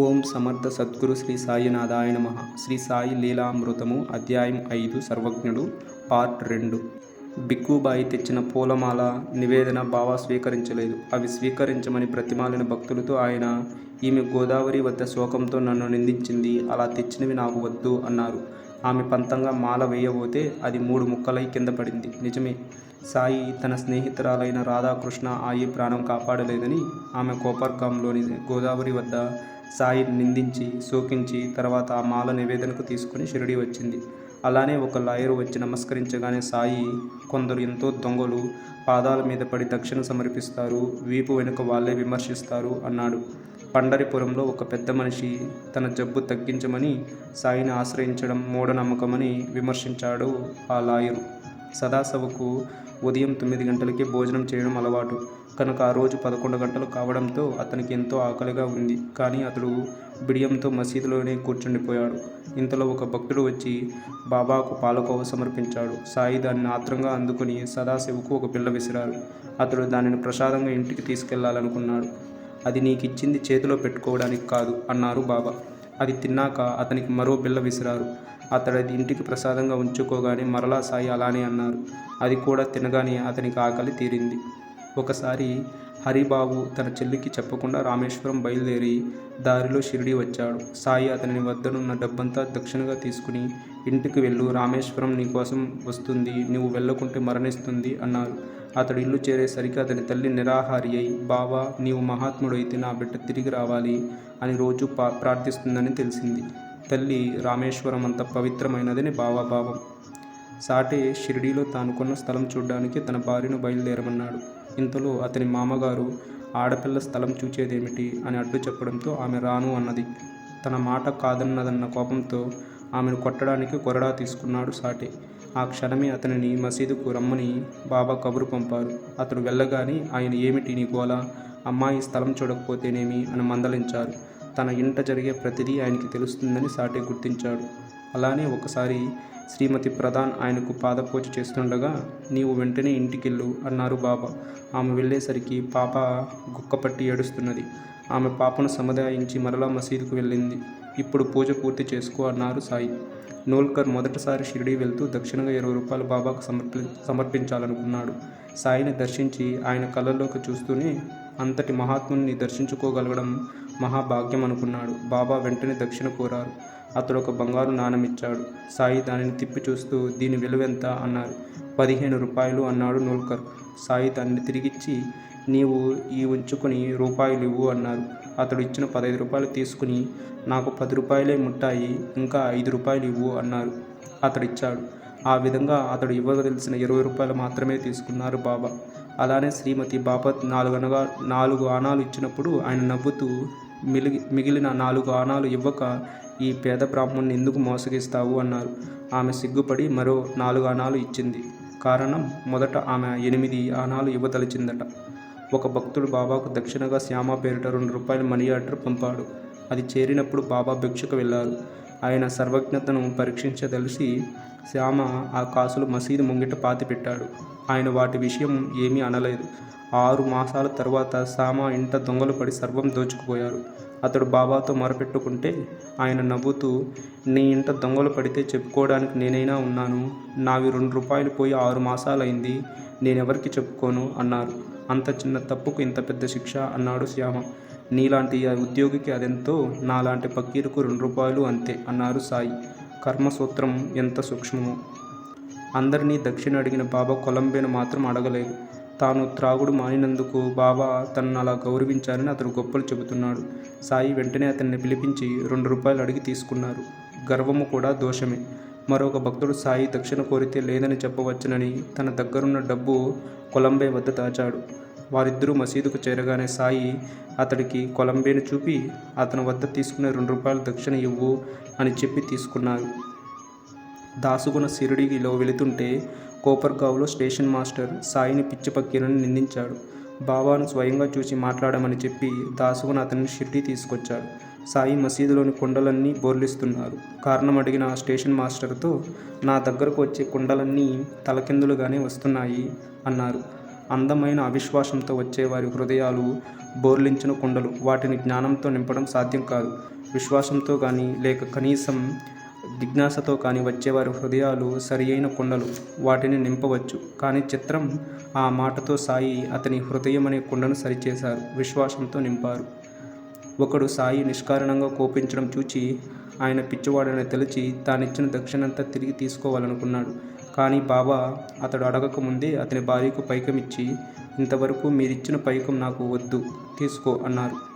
ఓం సమర్థ సద్గురు శ్రీ సాయినాథాయ నమ. శ్రీ సాయి లీలామృతము అధ్యాయం ఐదు సర్వజ్ఞుడు పార్ట్ రెండు. బిక్కుబాయి తెచ్చిన పూలమాల నివేదన బావా స్వీకరించలేదు. అవి స్వీకరించమని ప్రతిమాలిన భక్తులతో ఆయన ఈమె గోదావరి వద్ద శోకంతో నన్ను నిందించింది అలా తెచ్చినవి నాకు వద్దు అన్నారు. ఆమె పంతంగా మాల వేయబోతే అది మూడు ముక్కలై కింద పడింది. నిజమే సాయి తన స్నేహితురాలైన రాధాకృష్ణ ఆయి ప్రాణం కాపాడలేదని ఆమె కోపర్గంలోని గోదావరి వద్ద సాయిని నిందించి శోకించి తర్వాత ఆ మాల నివేదనకు తీసుకుని షిరిడి వచ్చింది. అలానే ఒక లాయరు వచ్చి నమస్కరించగానే సాయి కొందరు ఎంతో దొంగలు పాదాల మీద పడి దక్షిణ సమర్పిస్తారు వీపు వెనుక వాళ్ళే విమర్శిస్తారు అన్నాడు. పండరిపురంలో ఒక పెద్ద మనిషి తన జబ్బు తగ్గించమని సాయిని ఆశ్రయించడం మూఢనమ్మకమని విమర్శించాడు ఆ లాయరు. సదాశివకు ఉదయం తొమ్మిది గంటలకే భోజనం చేయడం అలవాటు. కనుక ఆ రోజు పదకొండు గంటలు కావడంతో అతనికి ఎంతో ఆకలిగా ఉంది. కానీ అతడు బిడియంతో మసీదులోనే కూర్చుండిపోయాడు. ఇంతలో ఒక భక్తుడు వచ్చి బాబాకు పాలకోవ సమర్పించాడు. సాయి దాన్ని ఆత్రంగా అందుకుని సదాశివకు ఒక పిల్ల విసిరారు అతడు దానిని ప్రసాదంగా ఇంటికి తీసుకెళ్ళాలనుకున్నాడు. అది నీకు ఇచ్చింది చేతిలో పెట్టుకోవడానికి కాదు అన్నారు బాబా. అది తిన్నాక అతనికి మరో బిల్ల విసిరారు. అతడు అది ఇంటికి ప్రసాదంగా ఉంచుకోగానే మరలా సాయి అలానే అన్నారు. అది కూడా తినగానే అతనికి ఆకలి తీరింది. ఒకసారి హరిబాబు తన చెల్లికి చెప్పకుండా రామేశ్వరం బయలుదేరి దారిలో షిరిడి వచ్చాడు. సాయి అతని వద్దనున్న డబ్బంతా దక్షిణగా తీసుకుని ఇంటికి వెళ్ళు రామేశ్వరం నీకోసం వస్తుంది నువ్వు వెళ్ళకుంటే మరణిస్తుంది అన్నారు. అతడు ఇల్లు చేరేసరికి అతని తల్లి నిరాహారి అయి బావా నీవు మహాత్ముడైతే నా బిడ్డ తిరిగి రావాలి అని రోజు పా ప్రార్థిస్తుందని తెలిసింది. తల్లి రామేశ్వరం అంత పవిత్రమైనదని బావాభావం సాటే షిరిడీలో తాను కొన్న స్థలం చూడడానికి తన భార్యను బయలుదేరమన్నాడు. ఇంతలో అతని మామగారు ఆడపిల్ల స్థలం చూచేదేమిటి అని అడ్డు చెప్పడంతో ఆమె రాను అన్నది. తన మాట కాదన్నదన్న కోపంతో ఆమెను కొట్టడానికి కొరడా తీసుకున్నాడు సాటే. ఆ క్షణమే అతనిని మసీదుకు రమ్మని బాబా కబురు పంపారు. అతడు వెళ్ళగానే ఆయన ఏమిటి నీ గోల? అమ్మాయి స్థలం చూడకపోతేనేమి అని మందలించారు. తన ఇంట జరిగే ప్రతిదీ ఆయనకి తెలుస్తుందని సాటే గుర్తించాడు. అలానే ఒకసారి శ్రీమతి ప్రధాన్ ఆయనకు పాదపూజ చేస్తుండగా నీవు వెంటనే ఇంటికెళ్ళు అన్నారు బాబా. ఆమె వెళ్ళేసరికి పాప గుక్కపట్టి ఏడుస్తున్నది. ఆమె పాపను సముదాయించి మరలా మసీదుకు వెళ్ళింది. ఇప్పుడు పూజ పూర్తి చేసుకో అన్నారు సాయి. నోల్కర్ మొదటిసారి షిరిడి వెళ్తూ దక్షిణంగా ఇరవై రూపాయలు బాబాకు సమర్పి సమర్పించాలనుకున్నాడు. సాయిని దర్శించి ఆయన కళ్ళల్లోకి చూస్తూనే అంతటి మహాత్ముని దర్శించుకోగలగడం మహాభాగ్యం అనుకున్నాడు బాబా వెంటనే దక్షిణ కోరారు. అతడు ఒక బంగారు నాణమిచ్చాడు. సాయి దానిని తిప్పి చూస్తూ దీని విలువెంత? అన్నారు. పదిహేను రూపాయలు అన్నాడు నోల్కర్. సాయి దాన్ని తిరిగిచ్చి నీవు ఈ ఉంచుకొని రూపాయలు ఇవ్వు అన్నారు అతడు ఇచ్చిన పదహైదు రూపాయలు తీసుకుని నాకు పది రూపాయలే ముట్టాయి ఇంకా ఐదు రూపాయలు ఇవ్వు అన్నారు అతడు ఇచ్చాడు. ఆ విధంగా అతడు ఇవ్వగలిసిన ఇరవై రూపాయలు మాత్రమే తీసుకున్నారు బాబా. అలానే శ్రీమతి బాపత్ నాలుగు అనగా నాలుగు ఆనాలు ఇచ్చినప్పుడు ఆయన నవ్వుతూ మిలిగి మిగిలిన నాలుగు ఆనాలు ఇవ్వక ఈ పేద బ్రాహ్మణ్ణి ఎందుకు మోసగిస్తావు అన్నారు. ఆమె సిగ్గుపడి మరో నాలుగు ఆనాలు ఇచ్చింది. కారణం మొదట ఆమె ఎనిమిది ఆనాలు ఇవ్వదలిచిందట. ఒక భక్తుడు బాబాకు దక్షిణగా శ్యామ పేరిట రెండు రూపాయల మనీ ఆర్డర్ పంపాడు. అది చేరినప్పుడు బాబా భిక్షకు వెళ్ళారు. ఆయన సర్వజ్ఞతను పరీక్షించదలిసి శ్యామ ఆ కాసులు మసీదు ముంగిట పాతిపెట్టాడు ఆయన వాటి విషయం ఏమీ అనలేదు. ఆరు మాసాల తర్వాత శ్యామ ఇంట దొంగలు పడి సర్వం దోచుకుపోయారు. అతడు బాబాతో మొరపెట్టుకుంటే ఆయన నవ్వుతూ నీ ఇంట దొంగలు పడితే చెప్పుకోవడానికి నేనైనా ఉన్నాను. నావి రెండు రూపాయలు పోయి ఆరు మాసాలైంది. నేనెవరికి చెప్పుకోను అన్నారు. అంత చిన్న తప్పుకు ఇంత పెద్ద శిక్ష అన్నాడు శ్యామ. నీలాంటి ఆ ఉద్యోగికి అదెంతో నాలాంటి పక్కీరుకు రెండు రూపాయలు అంతే అన్నారు సాయి. కర్మసూత్రం ఎంత సూక్ష్మమో. అందరినీ దక్షిణ అడిగిన బాబా కొలంబేను మాత్రం అడగలేదు. తాను త్రాగుడు మానినందుకు బాబా తనను అలా గౌరవించారని అతడు గొప్పలు చెబుతున్నాడు. సాయి వెంటనే అతన్ని పిలిపించి రెండు రూపాయలు అడిగి తీసుకున్నారు. గర్వము కూడా దోషమే. మరొక భక్తుడు సాయి దక్షిణ కోరితే లేదని చెప్పవచ్చునని తన దగ్గరున్న డబ్బు కొలంబే వద్ద దాచాడు. వారిద్దరూ మసీదుకు చేరగానే సాయి అతడికి కొలంబేను చూపి అతని వద్ద తీసుకునే రెండు రూపాయలు దక్షిణ ఇవ్వు అని చెప్పి తీసుకున్నారు దాసుగుణ సిరిడిలో వెళుతుంటే కోపర్గావ్లో స్టేషన్ మాస్టర్ సాయిని పిచ్చి పక్కీరని నిందించాడు. బాబాను స్వయంగా చూసి మాట్లాడమని చెప్పి దాసుగుణ అతన్ని షిర్డీ తీసుకొచ్చాడు. సాయి మసీదులోని కుండలన్నీ బోర్లిస్తున్నారు. కారణం అడిగిన ఆ స్టేషన్ మాస్టర్తో నా దగ్గరకు వచ్చే కుండలన్నీ తలకిందులుగానే వస్తున్నాయి అన్నారు. అందమైన అవిశ్వాసంతో వచ్చేవారి హృదయాలు బోర్లించిన కుండలు. వాటిని జ్ఞానంతో నింపడం సాధ్యం కాదు. విశ్వాసంతో కానీ లేక కనీసం జిజ్ఞాసతో కానీ వచ్చేవారి హృదయాలు సరి అయిన కుండలు. వాటిని నింపవచ్చు. కానీ చిత్రం ఆ మాటతో సాయి అతని హృదయం అనే కుండను సరిచేశారు. విశ్వాసంతో నింపారు. ఒకడు సాయి నిష్కారణంగా కోపించడం చూచి ఆయన పిచ్చివాడని తెలిసి తానిచ్చిన దక్షిణంతా తిరిగి తీసుకోవాలనుకున్నాడు. కానీ బాబా అతడు అడగక ముందే అతని భార్యకు పైకం ఇచ్చి ఇంతవరకు మీరిచ్చిన పైకం నాకు వద్దు తీసుకో అన్నారు.